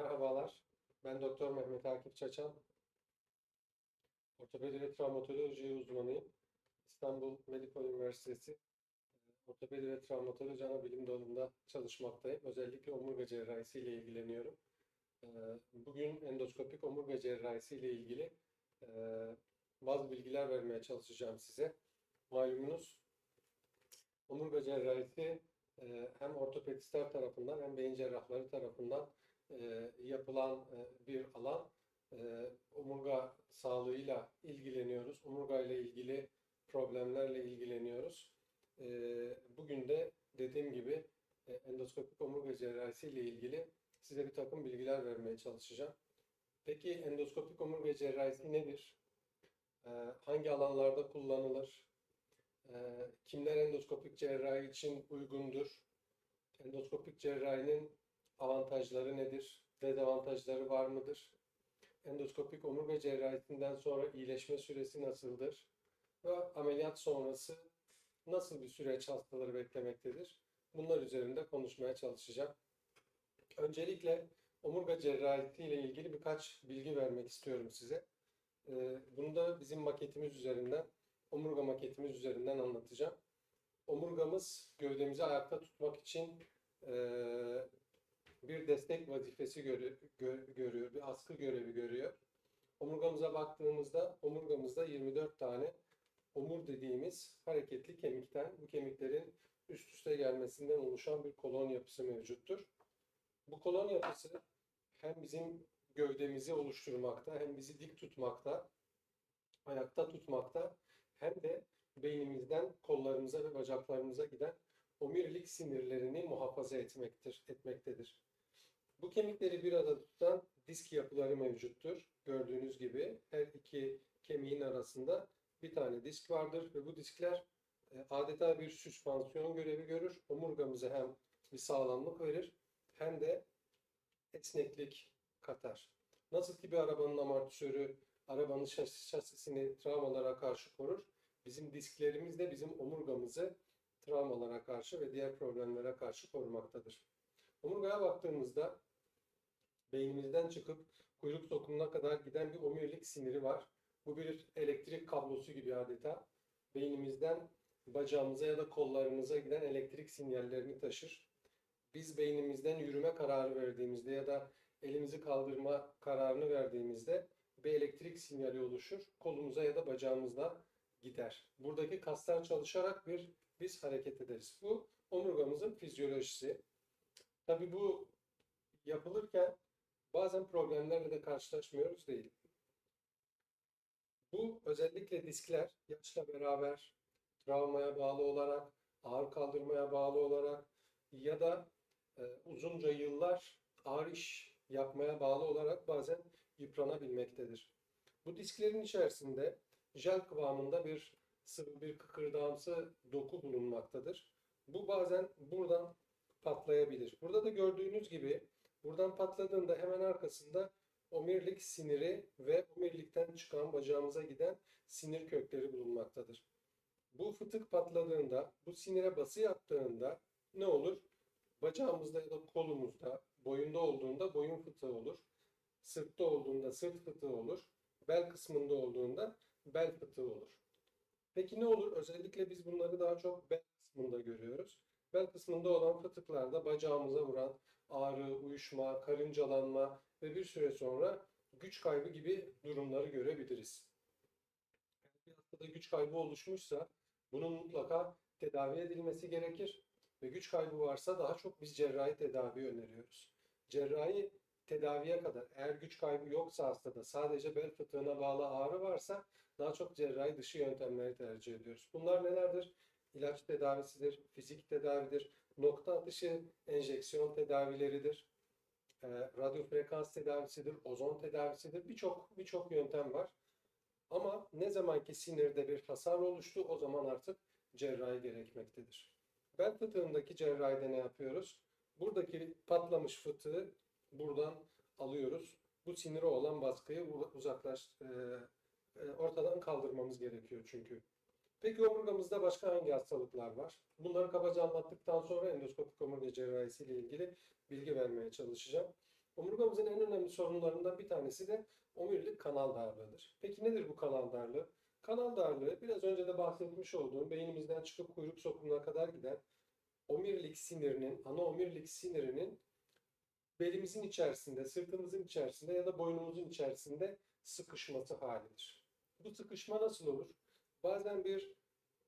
Merhabalar, ben Doktor Mehmet Akif Çaçan. Ortopedi ve travmatoloji uzmanıyım. İstanbul Medipol Üniversitesi e, Ortopedi ve Travmatoloji Anabilim Dalı'nda çalışmaktayım. Özellikle omurga cerrahisi ile ilgileniyorum. E, Bugün endoskopik omurga cerrahisi ile ilgili e, bazı bilgiler vermeye çalışacağım size. Malumunuz omurga cerrahisi hem ortopedistler tarafından hem beyin cerrahları tarafından e, yapılan e, bir alan. E, omurga sağlığıyla ilgileniyoruz. Omurga ile ilgili problemlerle ilgileniyoruz. Bugün de dediğim gibi endoskopik omurga cerrahisi ile ilgili size bir takım bilgiler vermeye çalışacağım. Peki endoskopik omurga cerrahisi nedir? Hangi alanlarda kullanılır? Kimler endoskopik cerrahi için uygundur? Endoskopik cerrahinin avantajları nedir? Dezavantajları var mıdır? Endoskopik omurga cerrahisinden sonra iyileşme süresi nasıldır? Ve ameliyat sonrası nasıl bir süreç hastaları beklemektedir? Bunlar üzerinde konuşmaya çalışacağım. Öncelikle omurga cerrahisi ile ilgili birkaç bilgi vermek istiyorum size. Ee, Bunu da bizim maketimiz üzerinden, omurga maketimiz üzerinden anlatacağım. Omurgamız gövdemizi ayakta tutmak için eee, bir destek vazifesi görü- gö- görüyor, bir askı görevi görüyor. Omurgamıza baktığımızda omurgamızda 24 tane omur dediğimiz hareketli kemikten, bu kemiklerin üst üste gelmesinden oluşan bir kolon yapısı mevcuttur. Bu kolon yapısı hem bizim gövdemizi oluşturmakta, hem bizi dik tutmakta, ayakta tutmakta, hem de beynimizden kollarımıza ve bacaklarımıza giden omurilik sinirlerini muhafaza etmektir, etmektedir. Bu kemikleri bir arada tutan disk yapıları mevcuttur. Gördüğünüz gibi her iki kemiğin arasında bir tane disk vardır ve bu diskler e, adeta bir süspansiyon görevi görür. Omurgamıza hem bir sağlamlık verir hem de esneklik katar. Nasıl ki bir arabanın amortisörü arabanın şas- travmalara karşı korur, bizim disklerimiz de bizim omurgamızı travmalara karşı ve diğer problemlere karşı korumaktadır. Omurgaya baktığımızda beynimizden çıkıp kuyruk sokumuna kadar giden bir omurilik siniri var. Bu bir elektrik kablosu gibi adeta. Beynimizden bacağımıza ya da kollarımıza giden elektrik sinyallerini taşır. Biz beynimizden yürüme kararı verdiğimizde ya da elimizi kaldırma kararını verdiğimizde bir elektrik sinyali oluşur. Kolumuza ya da bacağımızda gider. Buradaki kaslar çalışarak bir biz hareket ederiz. Bu omurgamızın fizyolojisi. Tabii bu yapılırken bazen problemlerle de karşılaşmıyoruz değil. Bu özellikle diskler yaşla beraber travmaya bağlı olarak, ağır kaldırmaya bağlı olarak ya da e, uzunca yıllar ağır iş yapmaya bağlı olarak bazen yıpranabilmektedir. Bu disklerin içerisinde jel kıvamında bir sıvı bir kıkırdağımsı doku bulunmaktadır. Bu bazen buradan patlayabilir. Burada da gördüğünüz gibi buradan patladığında hemen arkasında omurilik siniri ve omurilikten çıkan bacağımıza giden sinir kökleri bulunmaktadır. Bu fıtık patladığında, bu sinire bası yaptığında ne olur? Bacağımızda ya da kolumuzda, boyunda olduğunda boyun fıtığı olur. Sırtta olduğunda sırt fıtığı olur. Bel kısmında olduğunda bel fıtığı olur. Peki ne olur? Özellikle biz bunları daha çok bel kısmında görüyoruz. Bel kısmında olan fıtıklarda bacağımıza vuran ağrı, uyuşma, karıncalanma ve bir süre sonra güç kaybı gibi durumları görebiliriz. Bir hastada güç kaybı oluşmuşsa bunun mutlaka tedavi edilmesi gerekir ve güç kaybı varsa daha çok biz cerrahi tedavi öneriyoruz. Cerrahi tedaviye kadar eğer güç kaybı yoksa hastada sadece bel fıtığına bağlı ağrı varsa daha çok cerrahi dışı yöntemleri tercih ediyoruz. Bunlar nelerdir? İlaç tedavisidir, fizik tedavidir, nokta atışı enjeksiyon tedavileridir, e, radyo frekans tedavisidir, ozon tedavisidir. Birçok birçok yöntem var. Ama ne zaman ki sinirde bir hasar oluştu o zaman artık cerrahi gerekmektedir. Bel fıtığındaki cerrahide ne yapıyoruz? Buradaki patlamış fıtığı buradan alıyoruz. Bu sinire olan baskıyı uzaklaş, e, e, ortadan kaldırmamız gerekiyor çünkü. Peki omurgamızda başka hangi hastalıklar var? Bunları kabaca anlattıktan sonra endoskopik omurga cerrahisi ile ilgili bilgi vermeye çalışacağım. Omurgamızın en önemli sorunlarından bir tanesi de omurilik kanal darlığıdır. Peki nedir bu kanal darlığı? Kanal darlığı biraz önce de bahsetmiş olduğum beynimizden çıkıp kuyruk sokumuna kadar giden omurilik sinirinin, ana omurilik sinirinin belimizin içerisinde, sırtımızın içerisinde ya da boynumuzun içerisinde sıkışması halidir. Bu sıkışma nasıl olur? Bazen bir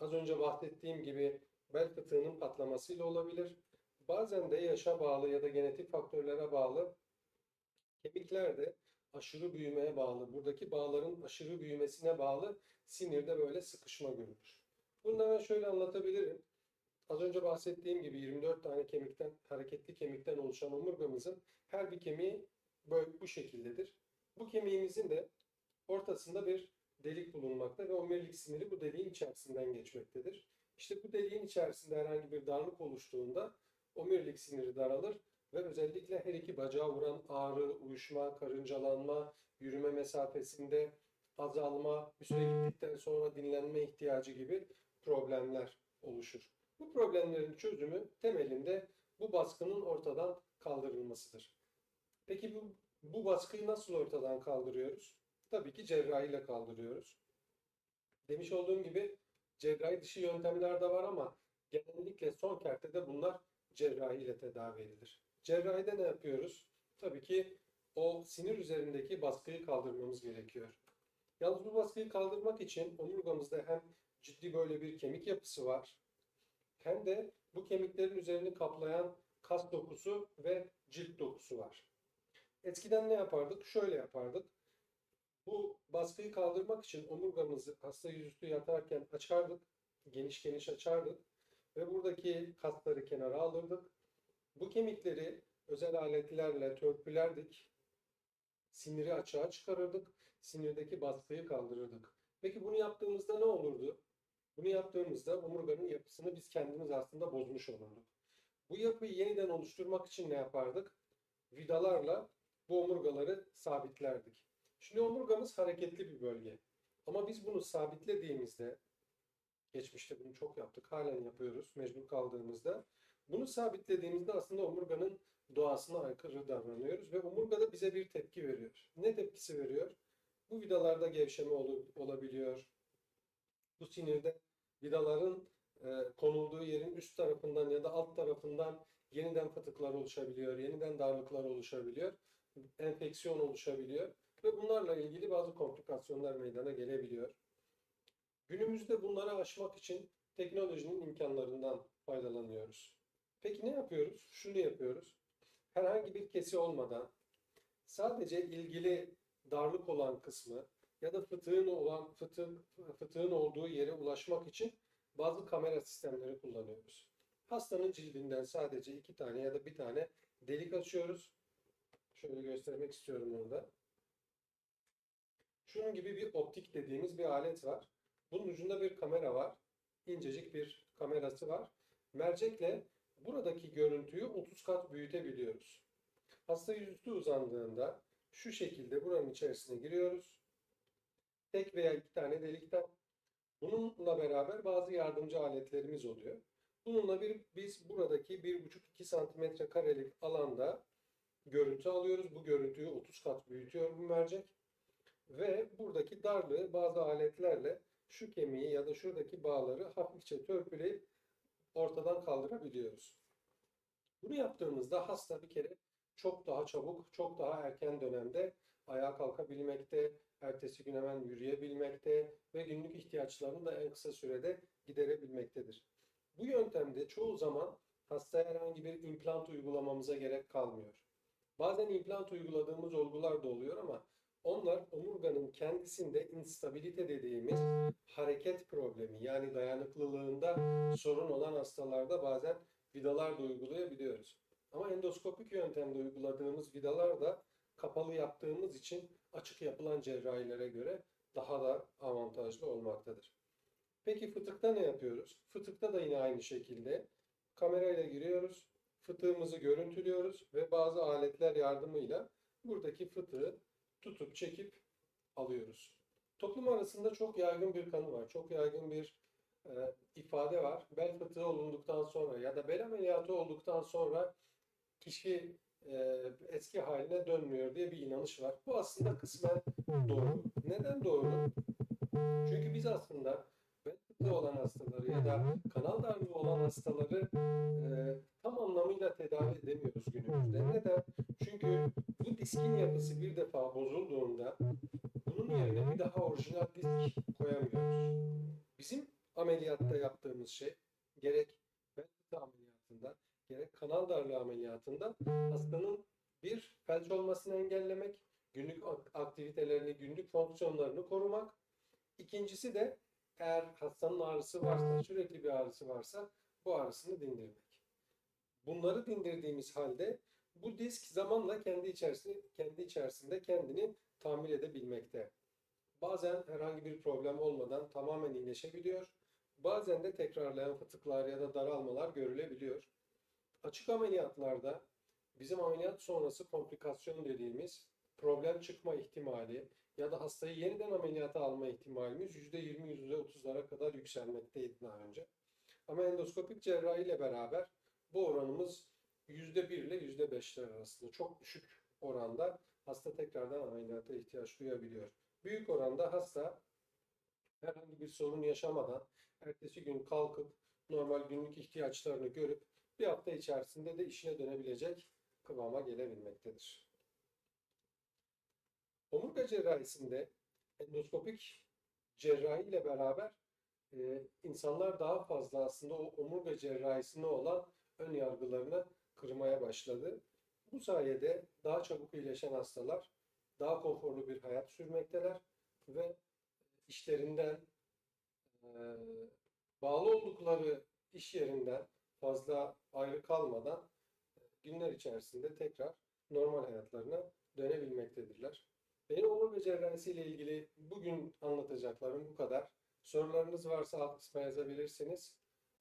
az önce bahsettiğim gibi bel fıtığının patlamasıyla olabilir. Bazen de yaşa bağlı ya da genetik faktörlere bağlı kemiklerde aşırı büyümeye bağlı, buradaki bağların aşırı büyümesine bağlı sinirde böyle sıkışma görülür. Da ben şöyle anlatabilirim. Az önce bahsettiğim gibi 24 tane kemikten, hareketli kemikten oluşan omurgamızın her bir kemiği böyle bu şekildedir. Bu kemiğimizin de ortasında bir delik bulunmakta ve omurilik siniri bu deliğin içerisinden geçmektedir. İşte bu deliğin içerisinde herhangi bir darlık oluştuğunda omurilik siniri daralır ve özellikle her iki bacağa vuran ağrı, uyuşma, karıncalanma, yürüme mesafesinde azalma, bir süre gittikten sonra dinlenme ihtiyacı gibi problemler oluşur. Bu problemlerin çözümü temelinde bu baskının ortadan kaldırılmasıdır. Peki bu, bu baskıyı nasıl ortadan kaldırıyoruz? Tabii ki cerrahiyle kaldırıyoruz. Demiş olduğum gibi cerrahi dışı yöntemler de var ama genellikle son kertede bunlar cerrahiyle tedavi edilir. Cerrahide ne yapıyoruz? Tabii ki o sinir üzerindeki baskıyı kaldırmamız gerekiyor. Yalnız bu baskıyı kaldırmak için omurgamızda hem ciddi böyle bir kemik yapısı var hem de bu kemiklerin üzerini kaplayan kas dokusu ve cilt dokusu var. Eskiden ne yapardık? Şöyle yapardık. Bu baskıyı kaldırmak için omurgamızı hasta yüzüstü yatarken açardık. Geniş geniş açardık. Ve buradaki kasları kenara alırdık. Bu kemikleri özel aletlerle törpülerdik. Siniri açığa çıkarırdık. Sinirdeki baskıyı kaldırırdık. Peki bunu yaptığımızda ne olurdu? Bunu yaptığımızda omurganın yapısını biz kendimiz aslında bozmuş olurduk. Bu yapıyı yeniden oluşturmak için ne yapardık? Vidalarla bu omurgaları sabitlerdik. Şimdi omurgamız hareketli bir bölge. Ama biz bunu sabitlediğimizde, geçmişte bunu çok yaptık, halen yapıyoruz mecbur kaldığımızda. Bunu sabitlediğimizde aslında omurganın doğasına aykırı davranıyoruz ve omurga da bize bir tepki veriyor. Ne tepkisi veriyor? Bu vidalarda gevşeme ol- olabiliyor. Bu sinirde vidaların e, konulduğu yerin üst tarafından ya da alt tarafından yeniden fıtıklar oluşabiliyor, yeniden darlıklar oluşabiliyor, enfeksiyon oluşabiliyor ve bunlarla ilgili bazı komplikasyonlar meydana gelebiliyor. Günümüzde bunları aşmak için teknolojinin imkanlarından faydalanıyoruz. Peki ne yapıyoruz? Şunu yapıyoruz. Herhangi bir kesi olmadan sadece ilgili darlık olan kısmı ya da fıtığın olan fıtık, fıtığın olduğu yere ulaşmak için bazı kamera sistemleri kullanıyoruz. Hastanın cildinden sadece iki tane ya da bir tane delik açıyoruz. Şöyle göstermek istiyorum bunu da. Şunun gibi bir optik dediğimiz bir alet var. Bunun ucunda bir kamera var. İncecik bir kamerası var. Mercekle buradaki görüntüyü 30 kat büyütebiliyoruz. Hasta yüzüstü uzandığında şu şekilde buranın içerisine giriyoruz. Tek veya iki tane delikten. Bununla beraber bazı yardımcı aletlerimiz oluyor. Bununla bir, biz buradaki 1,5-2 santimetre karelik alanda görüntü alıyoruz. Bu görüntüyü 30 kat büyütüyor bu mercek. Ve buradaki darlığı bazı aletlerle şu kemiği ya da şuradaki bağları hafifçe törpüleyip ortadan kaldırabiliyoruz. Bunu yaptığımızda hasta bir kere çok daha çabuk, çok daha erken dönemde ayağa kalkabilmekte, ertesi gün hemen yürüyebilmekte ve günlük ihtiyaçlarını da en kısa sürede giderebilmektedir. Bu yöntemde çoğu zaman hastaya herhangi bir implant uygulamamıza gerek kalmıyor. Bazen implant uyguladığımız olgular da oluyor ama kendisinde instabilite dediğimiz hareket problemi yani dayanıklılığında sorun olan hastalarda bazen vidalar da uygulayabiliyoruz. Ama endoskopik yöntemde uyguladığımız vidalar da kapalı yaptığımız için açık yapılan cerrahilere göre daha da avantajlı olmaktadır. Peki fıtıkta ne yapıyoruz? Fıtıkta da yine aynı şekilde kamerayla giriyoruz, fıtığımızı görüntülüyoruz ve bazı aletler yardımıyla buradaki fıtığı tutup çekip alıyoruz. Toplum arasında çok yaygın bir kanı var, çok yaygın bir e, ifade var. Bel fıtığı olunduktan sonra ya da bel ameliyatı olduktan sonra kişi e, eski haline dönmüyor diye bir inanış var. Bu aslında kısmen doğru. Neden doğru? Çünkü biz aslında bel fıtığı olan hastaları ya da kanal darlığı olan hastaları e, tam anlamıyla tedavi edemiyoruz günümüzde. Neden? Çünkü bu diskin yapısı bir defa bozulduğunda bunun yerine bir daha orijinal disk koyamıyoruz. Bizim ameliyatta yaptığımız şey gerek fıtığı ameliyatında gerek kanal darlığı ameliyatında hastanın bir felç olmasını engellemek, günlük ak- aktivitelerini, günlük fonksiyonlarını korumak. İkincisi de eğer hastanın ağrısı varsa, sürekli bir ağrısı varsa bu ağrısını dindirmek. Bunları dindirdiğimiz halde bu disk zamanla kendi içerisinde kendi içerisinde kendini tamir edebilmekte. Bazen herhangi bir problem olmadan tamamen iyileşebiliyor. Bazen de tekrarlayan fıtıklar ya da daralmalar görülebiliyor. Açık ameliyatlarda bizim ameliyat sonrası komplikasyon dediğimiz problem çıkma ihtimali ya da hastayı yeniden ameliyata alma ihtimalimiz %20 %30'lara kadar yükselmekteydi daha önce. Ama endoskopik cerrahi ile beraber bu oranımız %1 ile %5'ler arasında çok düşük oranda hasta tekrardan ameliyata ihtiyaç duyabiliyor. Büyük oranda hasta herhangi bir sorun yaşamadan ertesi gün kalkıp normal günlük ihtiyaçlarını görüp bir hafta içerisinde de işine dönebilecek kıvama gelebilmektedir. Omurga cerrahisinde endoskopik cerrahi ile beraber e, insanlar daha fazla aslında o omurga cerrahisine olan ön yargılarını kırmaya başladı. Bu sayede daha çabuk iyileşen hastalar daha konforlu bir hayat sürmekteler ve işlerinden e, bağlı oldukları iş yerinden fazla ayrı kalmadan e, günler içerisinde tekrar normal hayatlarına dönebilmektedirler. Benim omurga cerrahisi ile ilgili bugün anlatacaklarım bu kadar. Sorularınız varsa alt kısma yazabilirsiniz.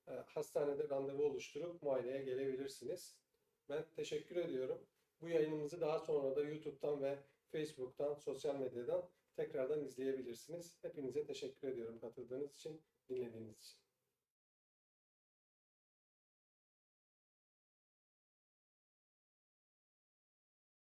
E, Hastanede randevu oluşturup muayeneye gelebilirsiniz. Ben teşekkür ediyorum. Bu yayınımızı daha sonra da YouTube'dan ve Facebook'tan, sosyal medyadan tekrardan izleyebilirsiniz. Hepinize teşekkür ediyorum katıldığınız için, dinlediğiniz için.